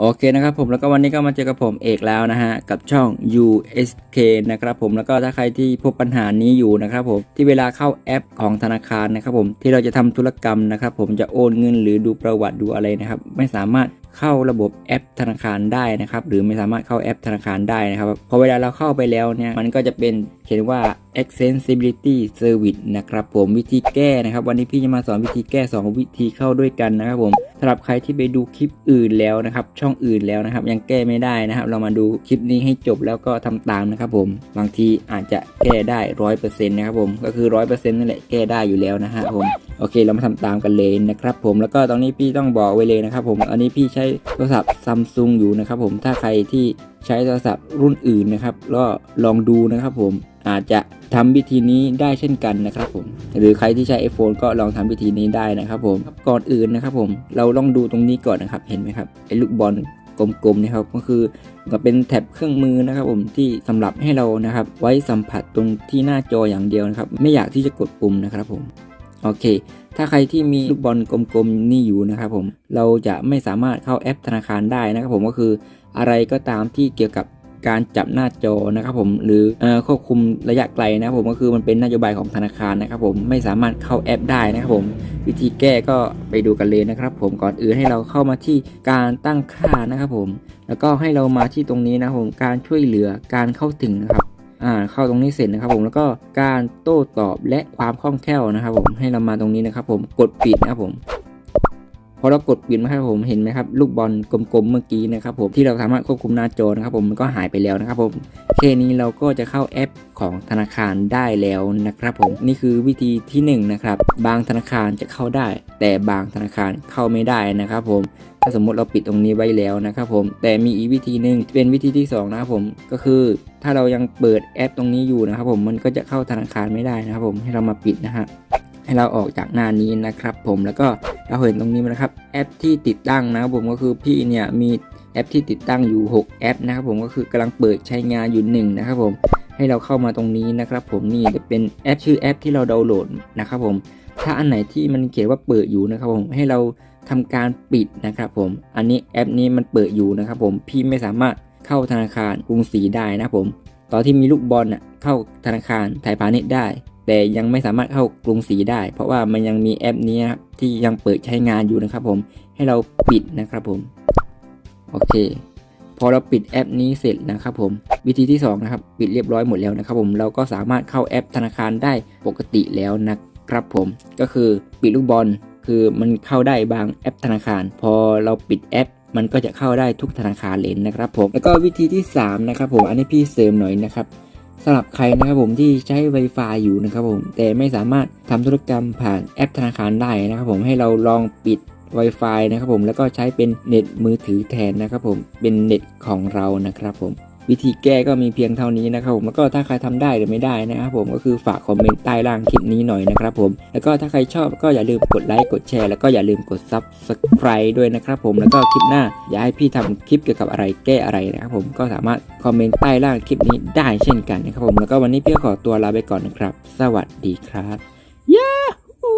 โอเคนะครับผมแล้วก็วันนี้ก็มาเจอกับผมเอกแล้วนะฮะกับช่อง USK นะครับผมแล้วก็ถ้าใครที่พบปัญหานี้อยู่นะครับผมที่เวลาเข้าแอปของธนาคารนะครับผมที่เราจะทำธุรกรรมนะครับผมจะโอนเงินหรือดูประวัติดูอะไรนะครับไม่สามารถเข้าระบบแอปธนาคารได้นะครับหรือไม่สามารถเข้าแอปธนาคารได้นะครับพอเวลาเราเข้าไปแล้วเนี่ยมันก็จะเป็นเขียนว่า accessibility service นะครับผมวิธีแก้นะครับ วันนี้พี่จะมาสอนวิธีแก้ 2 วิธีเข้าด้วยกันนะครับผม สำหรับใครที่ไปดูคลิปอื่นแล้วนะครับ ช่องอื่นแล้วนะครับ ยังแก้ไม่ได้นะครับ เรามาดูคลิปนี้ให้จบแล้วก็ทำตามนะครับ ผมบางทีอาจจะแก้ได้ร้อยเปอร์เซ็นต์นะครับผมก็คือร้อยเปอร์เซ็นต์นั่นแหละแก้ได้อยู่แล้วนะฮะผมโอเคเรามาทำตามกันเลยนะครับผมแล้วก็ตอนนี้พี่ต้องบอกไว้เลยนะครับผมอันนี้พี่ใช้โทรศัพท์ซัมซุงอยู่นะครับผมถ้าใครที่ใช้โทรศัพท์รุ่นอื่นนะครับก็ลองดูนะครับผมอาจจะ ทำวิธีนี้ได้เช่นกันนะครับผม หรือใครที่ใช้ iPhone ก็ลองทำวิธีนี้ได้นะครับผม ก่อนอื่นนะครับผม เราลองดูตรงนี้ก่อนนะครับ เห็นไหมครับ ไอ้ลูกบอลกลมๆนะครับ ก็คือก็เป็นแท็บเครื่องมือนะครับผมที่สำหรับให้เรานะครับ ไว้สัมผัสตรงที่หน้าจออย่างเดียวนะครับ ไม่อยากที่จะกดปุ่มนะครับผม โอเค ถ้าใครที่มีลูกบอลกลมๆนี่อยู่นะครับผม เราจะไม่สามารถเข้าแอปธนาคารได้นะครับผม ก็คืออะไรก็ตามที่เกี่ยวกับ การจับหน้าจอนะครับผมหรือควบคุมระยะไกลนะครับผมก็คือมันเป็นนโยบายของธนาคารนะครับผมไม่สามารถเข้าแอปได้นะครับผมวิธีแก้ก็ไปดูกันเลยนะครับ ผมก่อนอื่นให้เราเข้ามาที่การตั้งค่านะครับผม แล้วก็ให้เรามาที่ตรงนี้นะครับผมการช่วยเหลือการเข้าถึงนะครับ่าเข้าตรงนี้เสร็จนะครับผมแล้วก็การโต้ตอบและความคล่องแคล่วนะครับผมให้เรามาตรงนี้นะครับผมกดปิดนะครับผม อเรากดปิดนะครับผมเห็นไหมครับลูกบอลกลมๆเมื่อกี้นะครับผมที่เราสามารถควบคุมหน้าจอนะครับผมมันก็หายไปแล้วนะครับผมแค่นี้เราก็จะเข้าแอปของธนาคารได้แล้วนะครับผมนี่คือวิธีที่หนึ่งนะครับบางธนาคารจะเข้าได้ แต่บางธนาคารเข้าไม่ได้นะครับผมถ้าสมมติเราปิดตรงนี้ไว้แล้วนะครับผมแต่มีอีกวิธีหนึ่งเป็นวิธีที่สองนะครับผมก็คือ ถ้าเรายังเปิดแอปตรงนี้อยู่นะครับผมมันก็จะเข้าธนาคารไม่ได้นะครับผมให้เรามาปิดนะฮะให้เราออกจากหน้านี้นะครับผมแล้วก็ เราเห็นตรงนี้นะครับแอปที่ติดตั้งนะครับผมก็คือพี่เนี่ยมีแอปที่ติดตั้งอยู่ 6 แอปนะครับผมก็คือกำลังเปิดใช้งานอยู่หนึ่งนะครับผมให้เราเข้ามาตรงนี้นะครับ ผมนี่จะเป็นแอปชื่อแอปที่เราดาวน์โหลดนะครับผมถ้าอันไหนที่มันเขียนว่าเปิดอยู่นะครับผมให้เราทำการปิดนะครับผมอันนี้แอปนี้มันเปิดอยู่นะครับผมพี่ไม่สามารถเข้าธนาคารกรุงศรีได้นะครับผมตอนที่มีลูกบอลน่ะเข้าธนาคารไทยพาณิชย์ได้ แต่ยังไม่สามารถเข้ากรุงศรีได้ เพราะว่ามันยังมีแอปนี้นครับที่ยังเปิดใช้งานอยู่นะครับผมให้เราปิดนะครับผมโอเค พอเราปิดแอปนี้เสร็จนะครับผมวิธีที่สองนะครับปิดเรียบร้อยหมดแล้วนะครับผมเราก็สามารถเข้าแอปธนาคารได้ปกติแล้วนะครับผมก็คือปิดลูกบอลคือมันเข้าได้บางแอปธนาคาร พอเราปิดแอปมันก็จะเข้าได้ทุกธนาคารเลยนะครับผมแล้วก็วิธีที่3นะครับผมอันนี้พี่เสริมหน่อยนะครับ สำหรับใครนะครับผมที่ใช้ Wi-Fi อยู่นะครับผมแต่ไม่สามารถทำธุรกรรมผ่านแอปธนาคารได้นะครับผมให้เราลองปิด Wi-Fi นะครับผมแล้วก็ใช้เป็นเน็ตมือถือแทนนะครับผมเป็นเน็ตของเรานะครับผม วิธีแก้ก็มีเพียงเท่านี้นะครับผมแล้วก็ถ้าใครทำได้หรือไม่ได้นะครับผมก็คือฝากคอมเมนต์ใต้ล่างคลิปนี้หน่อยนะครับผมแล้วก็ถ้าใครชอบก็อย่าลืมกดไลค์กดแชร์แล้วก็อย่าลืมกด Subscribe ด้วยนะครับผมแล้วก็คลิปหน้า อยากให้พี่ทำคลิปเกี่ยวกับอะไรแก้อะไรนะครับผมก็สามารถคอมเมนต์ใต้ล่างคลิปนี้ได้เช่นกันนะครับผมแล้วก็วันนี้พี่ขอตัวลาไปก่อนนะครับ สวัสดีครับ Yahoo